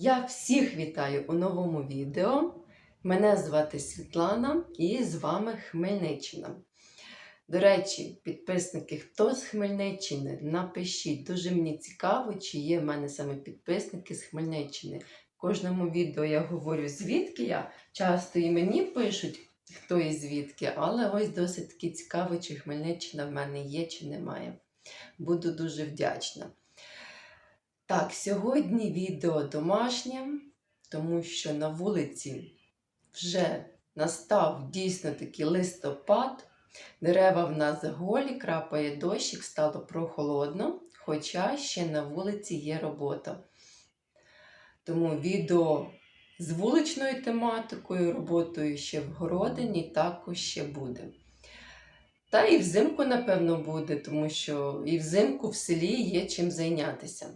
Я всіх вітаю у новому відео. Мене звати Світлана і з вами Хмельниччина. До речі, підписники, хто з Хмельниччини, напишіть. Дуже мені цікаво, чи є в мене саме підписники з Хмельниччини. В кожному відео я говорю, звідки я. Часто і мені пишуть, хто і звідки, але ось досить таки цікаво, чи Хмельниччина в мене є, чи немає. Буду дуже вдячна. Так, сьогодні відео домашнє, тому що на вулиці вже настав дійсно такий листопад. Дерева в нас голі, крапає дощик, стало прохолодно, хоча ще на вулиці є робота. Тому відео з вуличною тематикою, роботою ще в городині також ще буде. Та і взимку, напевно, буде, тому що і взимку в селі є чим зайнятися.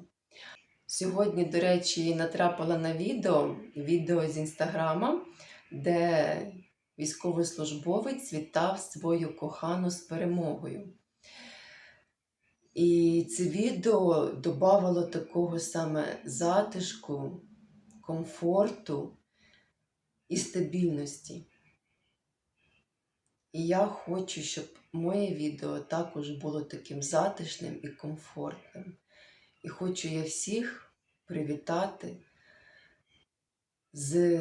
Сьогодні, до речі, натрапила на відео, відео з інстаграма, де військовослужбовець вітав свою кохану з перемогою. І це відео додавало такого саме затишку, комфорту і стабільності. І я хочу, щоб моє відео також було таким затишним і комфортним. І хочу я всіх привітати з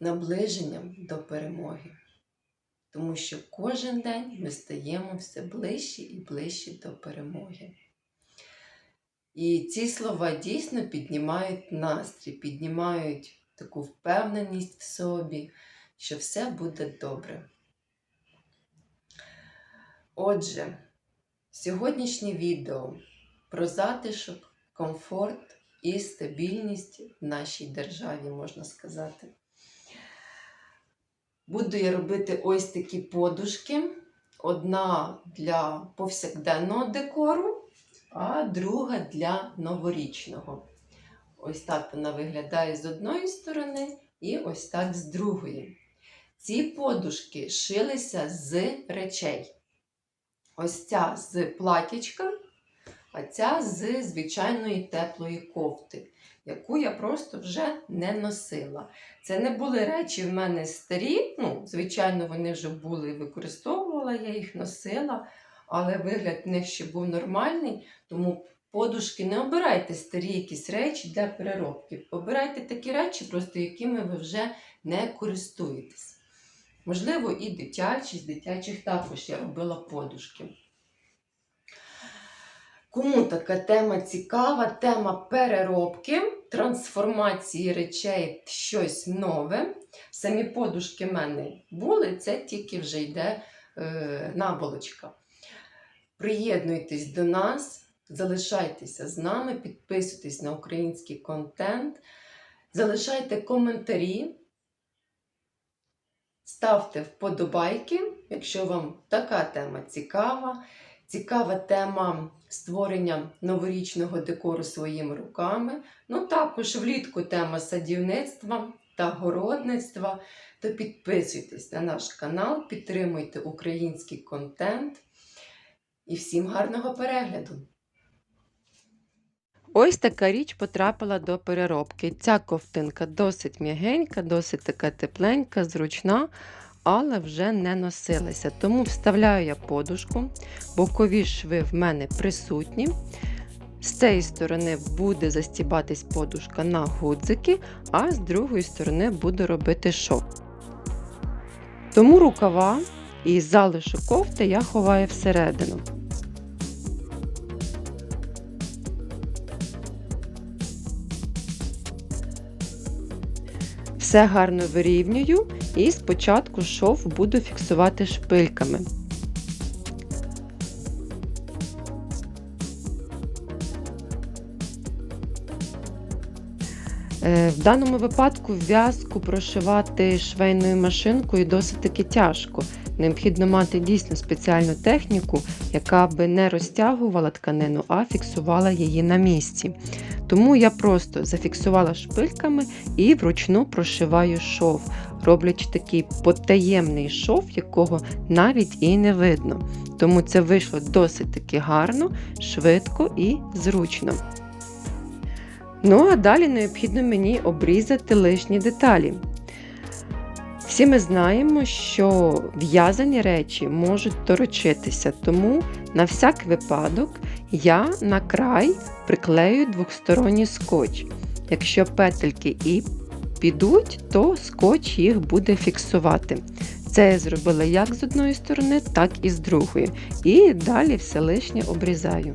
наближенням до перемоги. Тому що кожен день ми стаємо все ближче і ближче до перемоги. І ці слова дійсно піднімають настрій, піднімають таку впевненість в собі, що все буде добре. Отже, сьогоднішнє відео про затишок, комфорт і стабільність в нашій державі, можна сказати. Буду я робити ось такі подушки. Одна для повсякденного декору, а друга для новорічного. Ось так вона виглядає з одної сторони, і ось так з другої. Ці подушки шилися з речей. Ось ця з платячка, а ця з звичайної теплої кофти, яку я просто вже не носила. Це не були речі в мене старі, ну, звичайно, вони вже були, використовувала, я їх носила, але вигляд в них ще був нормальний, тому подушки не обирайте старі якісь речі для переробки. Обирайте такі речі, просто якими ви вже не користуєтесь. Можливо, і дитячі, з дитячих також я робила подушки. Кому така тема цікава, тема переробки, трансформації речей в щось нове. Самі подушки в мене були, це тільки вже йде е, наволочка. Приєднуйтесь до нас, залишайтеся з нами, підписуйтесь на український контент, залишайте коментарі, ставте вподобайки, якщо вам така тема цікава. Цікава тема створення новорічного декору своїми руками. Ну, також влітку тема садівництва та городництва. То підписуйтесь на наш канал, підтримуйте український контент. І всім гарного перегляду! Ось така річ потрапила до переробки. Ця ковтинка досить м'ягенька, досить така тепленька, зручна але вже не носилася. Тому вставляю я подушку, бокові шви в мене присутні. З цієї сторони буде застібатись подушка на гудзики, а з другої сторони буду робити шов. Тому рукава і залишок кофти я ховаю всередину. Все гарно вирівнюю і спочатку шов буду фіксувати шпильками. Е, в даному випадку в'язку прошивати швейною машинкою досить таки тяжко. Необхідно мати дійсно спеціальну техніку, яка би не розтягувала тканину, а фіксувала її на місці. Тому я просто зафіксувала шпильками і вручну прошиваю шов, роблячи такий потаємний шов, якого навіть і не видно. Тому це вийшло досить таки гарно, швидко і зручно. Ну, а далі необхідно мені обрізати лишні деталі. Всі ми знаємо, що в'язані речі можуть торочитися, тому на всяк випадок я на край приклею двохсторонній скотч. Якщо петельки і підуть, то скотч їх буде фіксувати. Це я зробила як з одної сторони, так і з другої. І далі все лишнє обрізаю.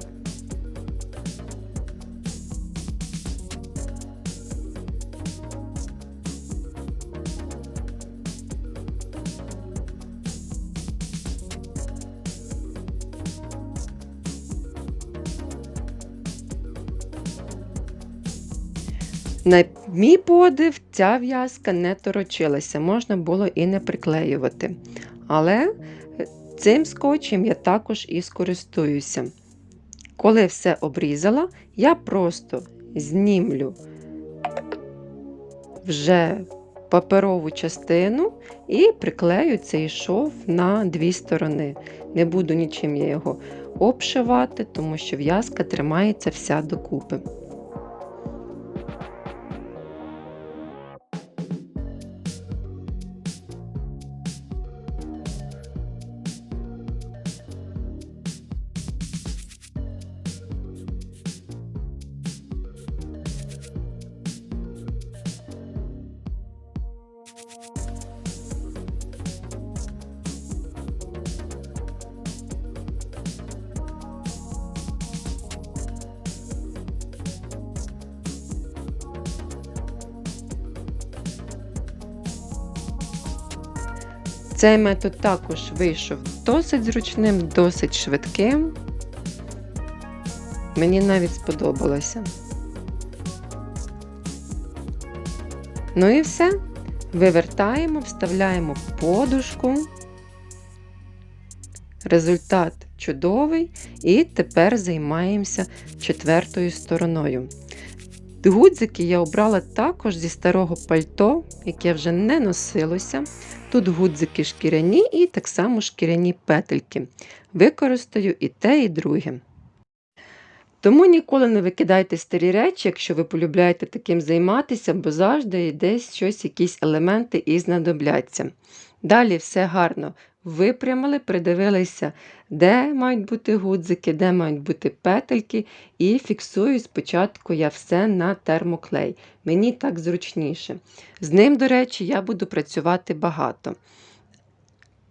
На мій подив, ця в'язка не торочилася, можна було і не приклеювати. Але е, цим скотчем я також і скористуюся. Коли все обрізала, я просто знімлю вже паперову частину і приклею цей шов на дві сторони. Не буду нічим я його обшивати, тому що в'язка тримається вся докупи. Цей метод також вийшов досить зручним, досить швидким. Мені навіть сподобалося. Ну і все. Вивертаємо, вставляємо подушку. Результат чудовий. І тепер займаємося четвертою стороною. Гудзики я обрала також зі старого пальто, яке вже не носилося. Тут гудзики шкіряні і так само шкіряні петельки. Використаю і те, і друге. Тому ніколи не викидайте старі речі, якщо ви полюбляєте таким займатися, бо завжди десь щось, якісь елементи і знадобляться. Далі все гарно випрямили, придивилися, де мають бути гудзики, де мають бути петельки, і фіксую спочатку я все на термоклей. Мені так зручніше. З ним, до речі, я буду працювати багато.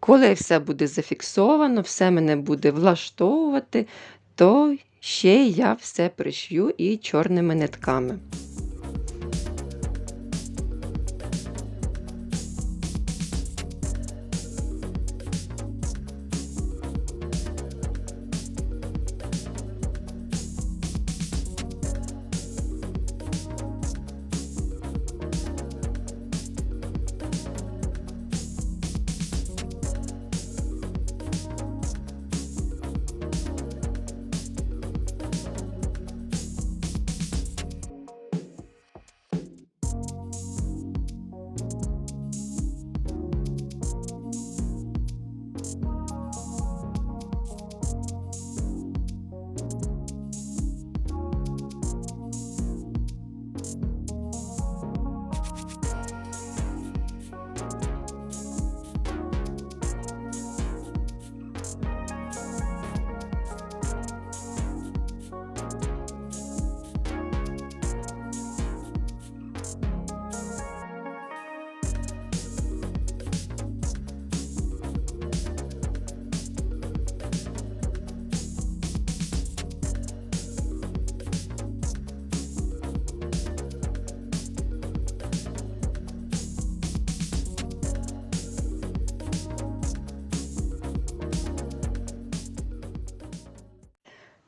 Коли все буде зафіксовано, все мене буде влаштовувати, то ще я все пришью і чорними нитками.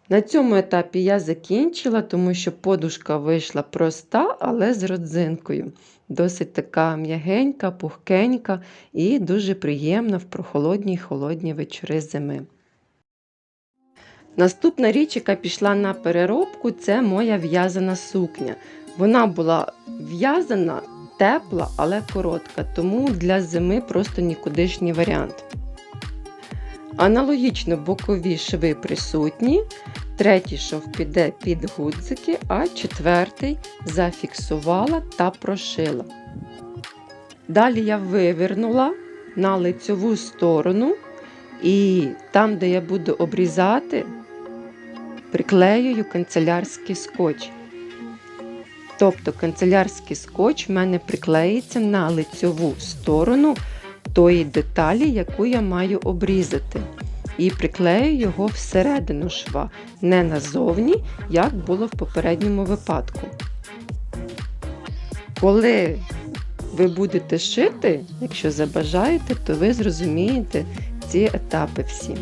На цьому етапі я закінчила, тому що подушка вийшла проста, але з родзинкою. Досить така м'ягенька, пухкенька і дуже приємна в прохолодні холодні вечори зими. Наступна річ, яка пішла на переробку, це моя в'язана сукня. Вона була в'язана, тепла, але коротка, тому для зими просто нікудишній варіант. Аналогічно бокові шви присутні, Третій шов піде під гудзики, а четвертий зафіксувала та прошила. Далі я вивернула на лицьову сторону, і там, де я буду обрізати, приклеюю канцелярський скотч. Тобто канцелярський скотч в мене приклеїться на лицьову сторону тої деталі, яку я маю обрізати. І приклею його всередину шва, не назовні, як було в попередньому випадку. Коли ви будете шити, якщо забажаєте, то ви зрозумієте ці етапи всі.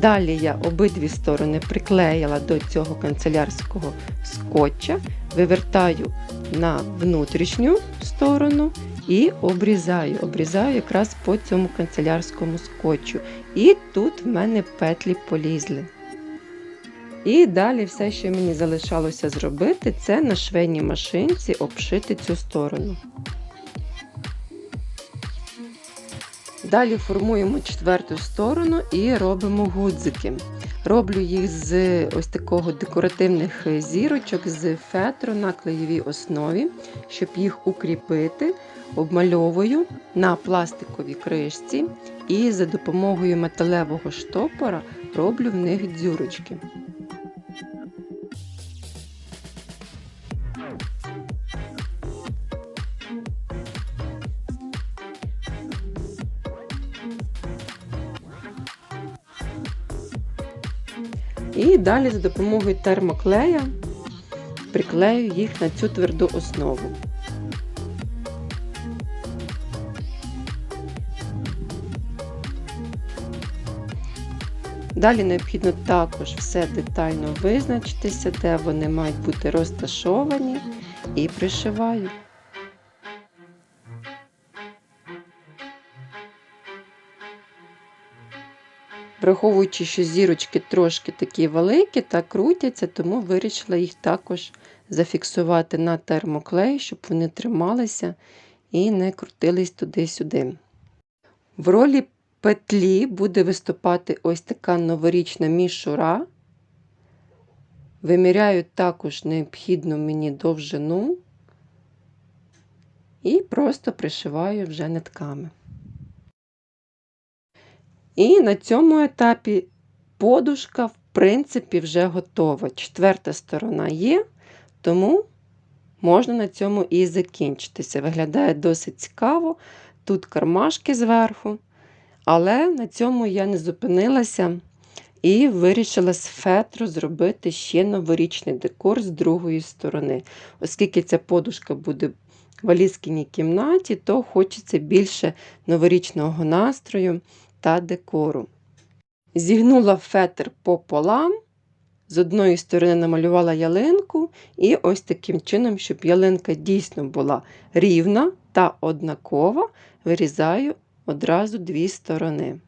Далі я обидві сторони приклеїла до цього канцелярського скотча, вивертаю на внутрішню сторону і обрізаю. Обрізаю якраз по цьому канцелярському скотчу. І тут в мене петлі полізли. І далі все, що мені залишалося зробити, це на швейній машинці обшити цю сторону. Далі формуємо четверту сторону і робимо гудзики. Роблю їх з ось такого декоративних зірочок з фетру на клеєвій основі, щоб їх укріпити, обмальовую на пластиковій кришці і за допомогою металевого штопора роблю в них дзюрочки. І далі за допомогою термоклея приклею їх на цю тверду основу. Далі необхідно також все детально визначитися, де вони мають бути розташовані, і пришиваю. Враховуючи, що зірочки трошки такі великі та крутяться, тому вирішила їх також зафіксувати на термоклей, щоб вони трималися і не крутились туди-сюди. В ролі петлі буде виступати ось така новорічна мішура. Виміряю також необхідну мені довжину і просто пришиваю вже нитками. І на цьому етапі подушка, в принципі, вже готова. Четверта сторона є, тому можна на цьому і закінчитися. Виглядає досить цікаво. Тут кармашки зверху. Але на цьому я не зупинилася і вирішила з фетру зробити ще новорічний декор з другої сторони. Оскільки ця подушка буде в Аліскіній кімнаті, то хочеться більше новорічного настрою та декору. Зігнула фетр пополам, з одної сторони намалювала ялинку, і ось таким чином, щоб ялинка дійсно була рівна та однакова, вирізаю одразу дві сторони.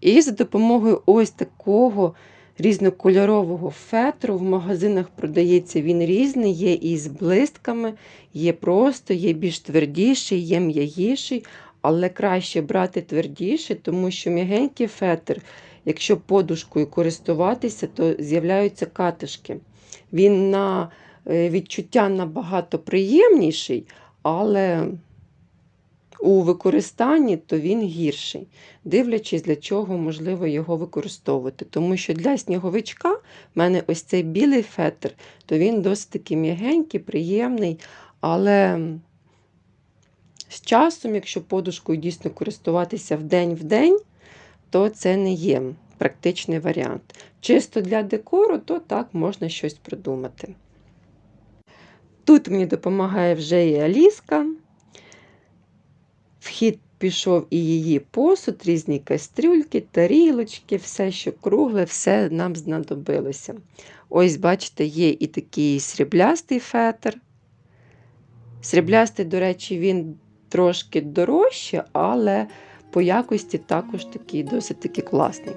І за допомогою ось такого різнокольорового фетру в магазинах продається він різний, є і з блистками, є просто, є більш твердіший, є м'ягіший, але краще брати твердіший, тому що м'ягенький фетр, якщо подушкою користуватися, то з'являються катишки. Він на е, відчуття набагато приємніший, але у використанні то він гірший, дивлячись, для чого можливо його використовувати. Тому що для сніговичка в мене ось цей білий фетр, то він досить таки м'ягенький, приємний, але з часом, якщо подушкою дійсно користуватися вдень в день, то це не є практичний варіант. Чисто для декору, то так можна щось придумати. Тут мені допомагає вже і Аліска. Вхід пішов і її посуд, різні кастрюльки, тарілочки, все, що кругле, все нам знадобилося. Ось, бачите, є і такий сріблястий фетр. Сріблястий, до речі, він трошки дорожче, але по якості також такий досить таки класний.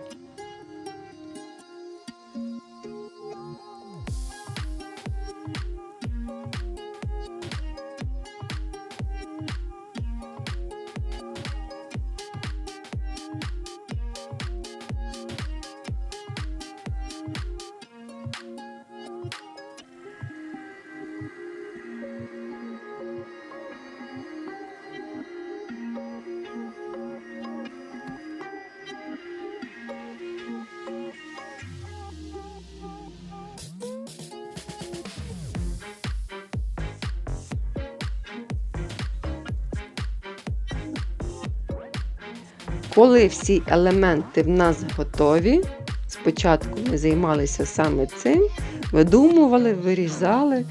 Коли всі елементи в нас готові, спочатку ми займалися саме цим, видумували, вирізали,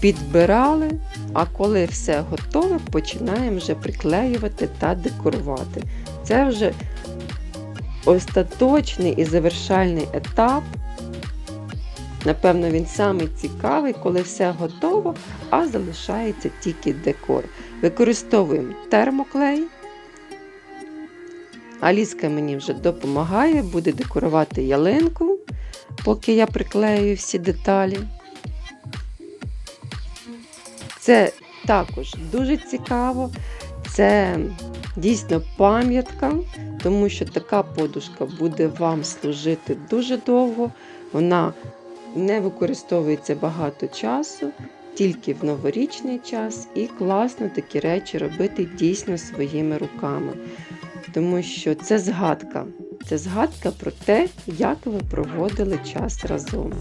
підбирали, а коли все готове, починаємо вже приклеювати та декорувати. Це вже остаточний і завершальний етап. Напевно, він самий цікавий, коли все готово, а залишається тільки декор. Використовуємо термоклей. Аліска мені вже допомагає, буде декорувати ялинку, поки я приклею всі деталі. Це також дуже цікаво. Це дійсно пам'ятка, тому що така подушка буде вам служити дуже довго. Вона не використовується багато часу, тільки в новорічний час, і класно такі речі робити дійсно своїми руками. Тому що це згадка. Це згадка про те, як ви проводили час разом.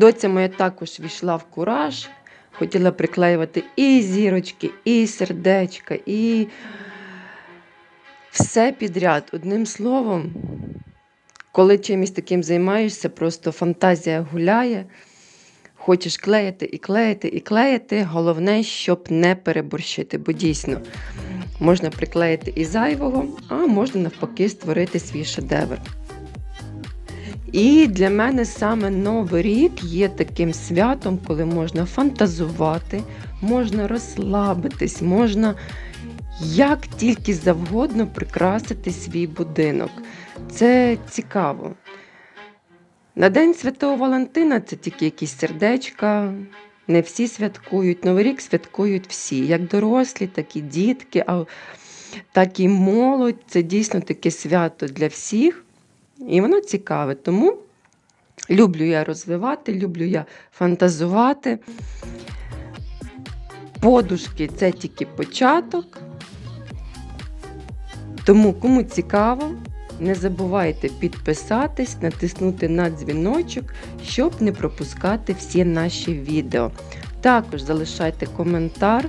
Доця моя також війшла в кураж, хотіла приклеювати і зірочки, і сердечка, і все підряд. Одним словом, коли чимось таким займаєшся, просто фантазія гуляє. Хочеш клеїти і клеїти і клеїти. Головне, щоб не переборщити, бо дійсно можна приклеїти і зайвого, а можна навпаки створити свій шедевр. І для мене саме Новий рік є таким святом, коли можна фантазувати, можна розслабитись, можна як тільки завгодно прикрасити свій будинок. Це цікаво. На День Святого Валентина це тільки якісь сердечка. Не всі святкують. Новий рік святкують всі, як дорослі, так і дітки, так і молодь. Це дійсно таке свято для всіх. І воно цікаве. Тому люблю я розвивати, люблю я фантазувати. Подушки це тільки початок. Тому, кому цікаво, не забувайте підписатись, натиснути на дзвіночок, щоб не пропускати всі наші відео. Також залишайте коментар.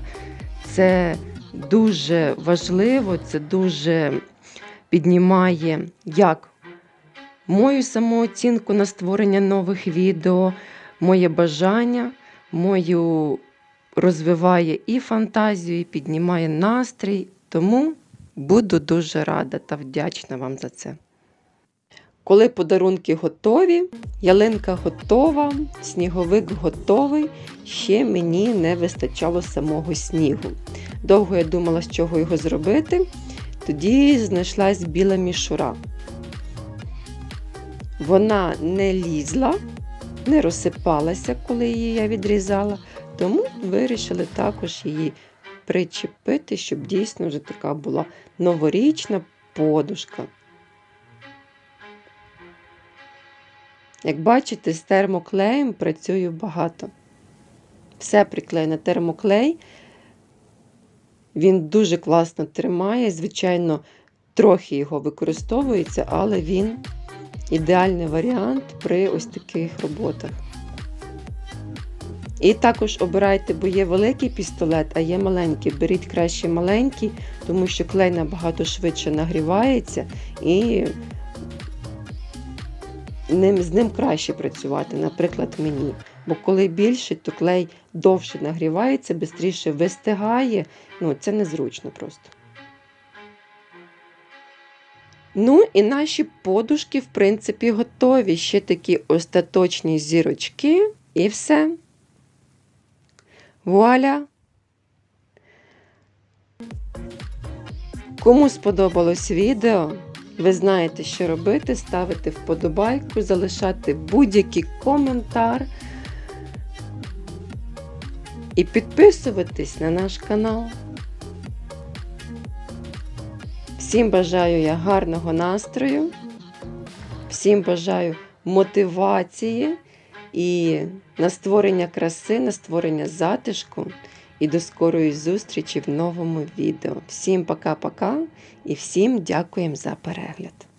Це дуже важливо, це дуже піднімає як мою самооцінку на створення нових відео, моє бажання, мою розвиває і фантазію, і піднімає настрій. Тому буду дуже рада та вдячна вам за це. Коли подарунки готові, ялинка готова, сніговик готовий, ще мені не вистачало самого снігу. Довго я думала, з чого його зробити. Тоді знайшлась біла мішура. Вона не лізла, не розсипалася, коли її я відрізала, тому вирішили також її причепити, щоб дійсно вже така була новорічна подушка. Як бачите, з термоклеєм працюю багато. Все приклеєно термоклей. Він дуже класно тримає. Звичайно, трохи його використовується, але він ідеальний варіант при ось таких роботах. І також обирайте, бо є великий пістолет, а є маленький. Беріть краще маленький, тому що клей набагато швидше нагрівається і ним, з ним краще працювати, наприклад, мені. Бо коли більше, то клей довше нагрівається, швидше вистигає. Ну, це незручно просто. Ну і наші подушки, в принципі, готові. Ще такі остаточні зірочки, і все. Вуаля! Кому сподобалось відео, ви знаєте, що робити, ставити вподобайку, залишати будь-який коментар і підписуватись на наш канал. Всім бажаю я гарного настрою, всім бажаю мотивації і на створення краси, на створення затишку. І до скорої зустрічі в новому відео. Всім пока-пока і всім дякуємо за перегляд.